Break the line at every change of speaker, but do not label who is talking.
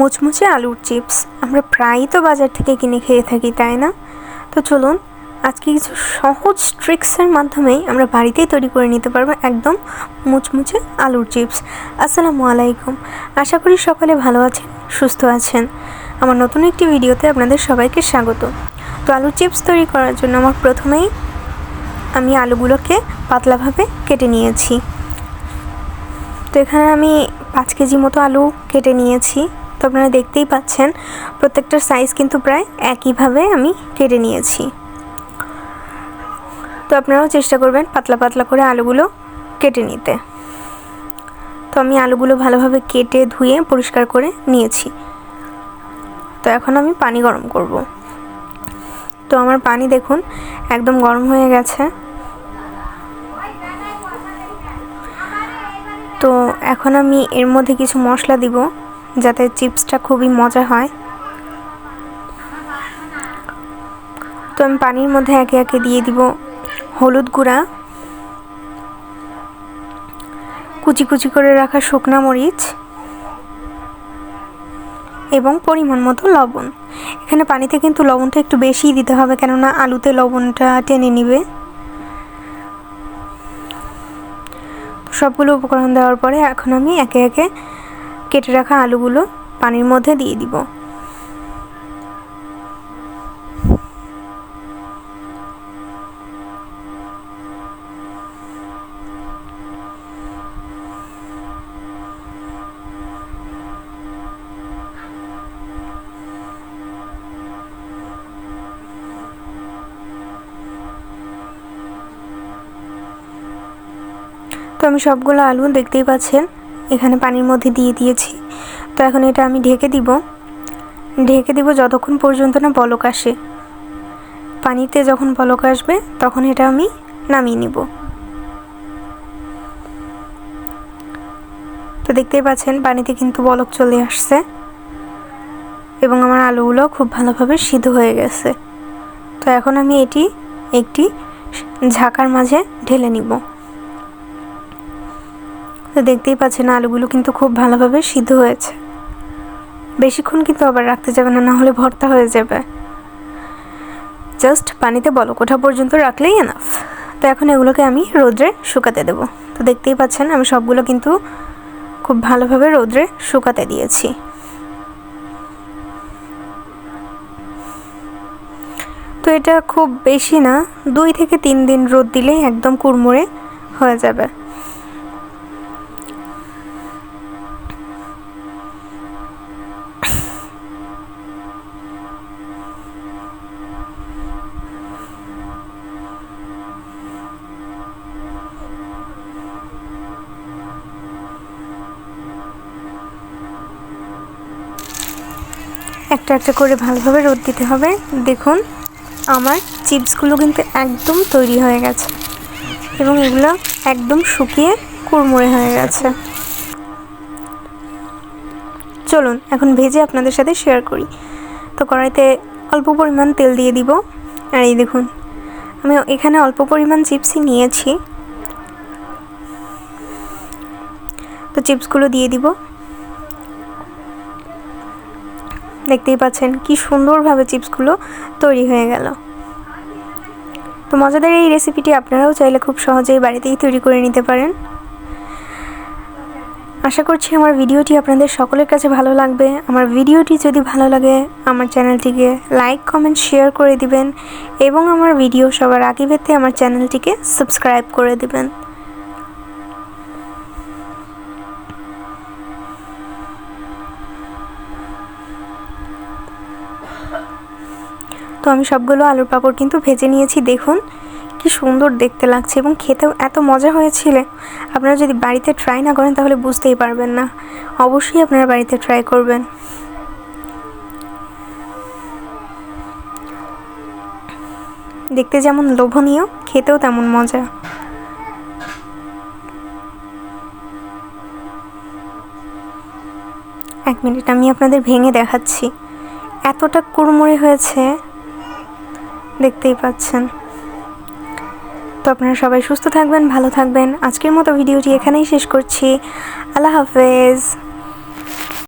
মুচমুচে আলুর চিপস। আমরা প্রায়ই তো বাজার থেকে কিনে খেয়ে থাকি, তাই না? তো চলুন, আজকে কিছু সহজ ট্রিক্সের মাধ্যমেই আমরা বাড়িতেই তৈরি করে নিতে পারব একদম মুচমুচে আলুর চিপস। আসসালামু আলাইকুম। আশা করি সকলে ভালো আছেন, সুস্থ আছেন। আমার নতুন একটি ভিডিওতে আপনাদের সবাইকে স্বাগত। তো আলুর চিপস তৈরি করার জন্য আমার প্রথমেই আমি আলুগুলোকে পাতলাভাবে কেটে নিয়েছি। তো এখানে আমি পাঁচ কেজি মতো আলু কেটে নিয়েছি। তো আপনারা দেখতেই পাচ্ছেন, প্রত্যেকটার সাইজ কিন্তু প্রায় একইভাবে আমি কেটে নিয়েছি। তো আপনারাও চেষ্টা করবেন পাতলা পাতলা করে আলুগুলো কেটে নিতে। তো আমি আলুগুলো ভালোভাবে কেটে ধুয়ে পরিষ্কার করে নিয়েছি। তো এখন আমি পানি গরম করব। তো আমার পানি দেখুন একদম গরম হয়ে গেছে। তো এখন আমি এর মধ্যে কিছু মশলা দিব। যাতে চিপসটা খুবই মজা হয়। তো আমি পানির মধ্যে একে একে দিয়ে দিব হলুদ গুঁড়া। কুচি কুচি করে রাখা শুকনা মরিচ। এবং পরিমাণ মতো লবণ। এখানে পানিতে কিন্তু লবণটা একটু বেশিই দিতে হবে, কেননা আলুতে লবণটা টেনে নিবে। সবগুলো উপকরণ দেওয়ার পরে এখন আমি একে একে কেটে রাখা আলুগুলো পানির মধ্যে দিয়ে দিব। তো আমি সবগুলো আলু দেখতেই পাচ্ছেন। এখানে পানির মধ্যে দিয়ে দিয়েছি। তো এখন এটা আমি ঢেকে দিব। ঢেকে দিব যতক্ষণ পর্যন্ত না বলক আসে। পানিতে যখন বলক আসবে, তখন এটা আমি নামিয়ে নিব। তো দেখতেই পাচ্ছেন, পানিতে কিন্তু বলক চলে আসছে। এবং আমার আলুগুলো খুব ভালোভাবে সিদ্ধ হয়ে গেছে। তো এখন আমি এটি একটি ঝাঁকার মাঝে ঢেলে নিব। তো দেখতেই পাচ্ছেন, আলুগুলো কিন্তু খুব ভালোভাবে সিদ্ধ হয়েছে। বেশিক্ষণ কিন্তু আবার রাখতে যাবে না, নাহলে ভর্তা হয়ে যাবে। জাস্ট পানিতে বলক ওঠা পর্যন্ত রাখলেই এনাফ তো এখন এগুলোকে আমি রোদ্রে শুকাতে দেব। তো দেখতেই পাচ্ছেন, আমি সবগুলো কিন্তু খুব ভালোভাবে রোদ্রে শুকাতে দিয়েছি। তো এটা খুব বেশি না, দুই থেকে তিন দিন রোদ দিলেই একদম কুড়মুড়ে হয়ে যাবে। একটা একটা করে ভালোভাবে রোদ দিতে হবে। দেখুন, আমার চিপসগুলো কিন্তু একদম তৈরি হয়ে গেছে এবং এগুলো একদম শুকিয়ে কুড়মুড়ে হয়ে গেছে। চলুন, এখন ভেজে আপনাদের সাথে শেয়ার করি। তো কড়াইতে অল্প পরিমাণ তেল দিয়ে দিব। আর এই দেখুন, আমি এখানে অল্প পরিমাণ চিপসই নিয়েছি। তো চিপসগুলো দিয়ে দিব। দেখতেই পাচ্ছেন কি সুন্দরভাবে চিপসগুলো তৈরি হয়ে গেল। তো মজাদার এই রেসিপিটি আপনারাও চাইলে খুব সহজেই বাড়িতেই তৈরি করে নিতে পারেন। আশা করছি আমার ভিডিওটি আপনাদের সকলের কাছে ভালো লাগবে। আমার ভিডিওটি যদি ভালো লাগে, আমার চ্যানেলটিকে লাইক কমেন্ট শেয়ার করে দিবেন এবং আমার ভিডিও সবার আগে পেতে আমার চ্যানেলটিকে সাবস্ক্রাইব করে দিবেন। তো আমি সবগুলো আলুর পাঁপড় কিন্তু ভেজে নিয়েছি, দেখুন। কি সুন্দর দেখতে লাগছে এবং খেতেও এত মজা হয়েছিল। আপনারা যদি বাড়িতে ট্রাই না করেন তাহলে বুঝতেই পারবেন না। অবশ্যই আপনারা বাড়িতে ট্রাই করবেন। দেখতে যেমন লোভনীয়, খেতেও তেমন মজা। এক মিনিট, আমি আপনাদের ভেঙে দেখাচ্ছি। এতটা কুড়মুড়ে হয়েছে। দেখতেই পাচ্ছেন। তো আপনারা সবাই সুস্থ থাকবেন, ভালো থাকবেন। আজকের মতো ভিডিওটি এখানেই শেষ করছি। আল্লাহ হাফেজ।